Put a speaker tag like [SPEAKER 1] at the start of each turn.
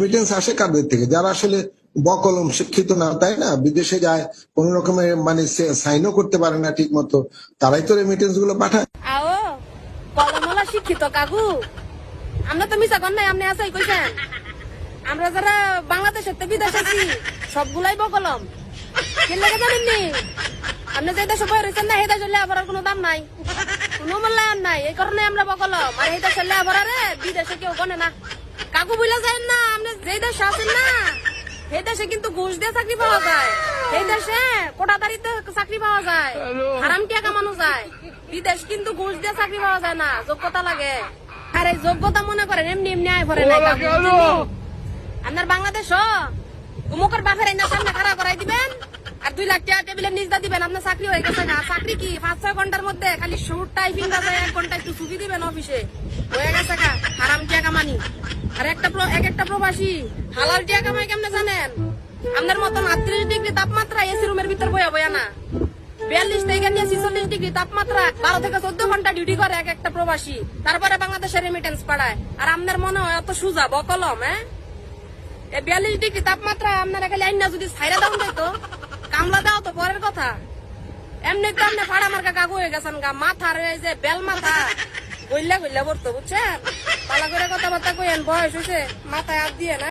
[SPEAKER 1] Remittance আসে কাদের থেকে? যারা আসলে বকলম শিক্ষিত না, তাই না? বিদেশে যায়, কোন রকমের মানে সাইনও করতে পারে না ঠিক মতো তারাই তো রেমিটেন্সগুলো পাঠায়।
[SPEAKER 2] আও কলমলা শিক্ষিত কাকু। আমরা তো নাই, আপনি আসাই কইছেন? আমরা যারা বাংলাদেশের তো বিদেশ আছি, সবগুলাই বকলম। কি লাগে জানেননি আপনি যে দেশে রয়েছেন না দেশের লেবার কোনো দাম নাই। কোনো মূল্যায়ন নাই, এই কারণে আমরা বকলম। আর এই দেশের লেবার বিদেশে কেউ গনে না। কাকু বুঝলে যায় না আপনি যে দেশে আছেন না সেই দেশে কিন্তু ঘুষ দিয়ে চাকরি পাওয়া যায়। সেই দেশে কোটাদারিতে চাকরি পাওয়া যায় হারাম টিয়া কামানো যায়। বিদেশ কিন্তু ঘুষ দিয়ে চাকরি পাওয়া যায় না যোগ্যতা লাগে। আর এই যোগ্যতা মনে করেন এমনি এমনি আয় ভরে নাই আপনার বাংলাদেশ উমুকের বাপের না সামনে খাড়া করাই দিবেন আর দুই লাখ টাকা টেবিলের নিচ দিয়ে দিবেন আপনার চাকরি হয়ে গেছে না চাকরি কি? পাঁচ ছয় ঘণ্টার মধ্যে খালি শুট টাইপিং এক ঘণ্টা একটু ছুটি দিবেন অফিসে? হয়ে গেছে কা হারাম টিয়া কামানি। আর একটা এক একটা প্রবাসী, হালাল টিয়া কামাই কেমনে জানেন? আপনার মতন আটত্রিশ ডিগ্রি তাপমাত্রা এসি রুমের ভিতর বয়া বয়া না। বিয়াল্লিশ থেকে নিয়ে ছিচল্লিশ ডিগ্রি তাপমাত্রা বারো থেকে চোদ্দ ঘণ্টা ডিউটি করে এক একটা প্রবাসী। তারপরে বাংলাদেশের রেমিটেন্স পাঠায়। আর আপনার মনে হয় এত সুজা, বকলম হ্যাঁ? বিয়াল্লিশ ডিগ্রি তাপমাত্রা আপনারা খালি আইনা যদি ছাইরা দাও তো, কামলা দাও তো, পরের কথা। এমনি তো আপনি ফাড়া মার্কা কাকু হয়ে গেছেন গা মাথার এই যে বেল মাথা। গইলা গইলা পড়তো, বুঝছেন? পালা করে কথাবার্তা কইয়েন বয়স হয়েছে মাথায় হাত দিয়ে না।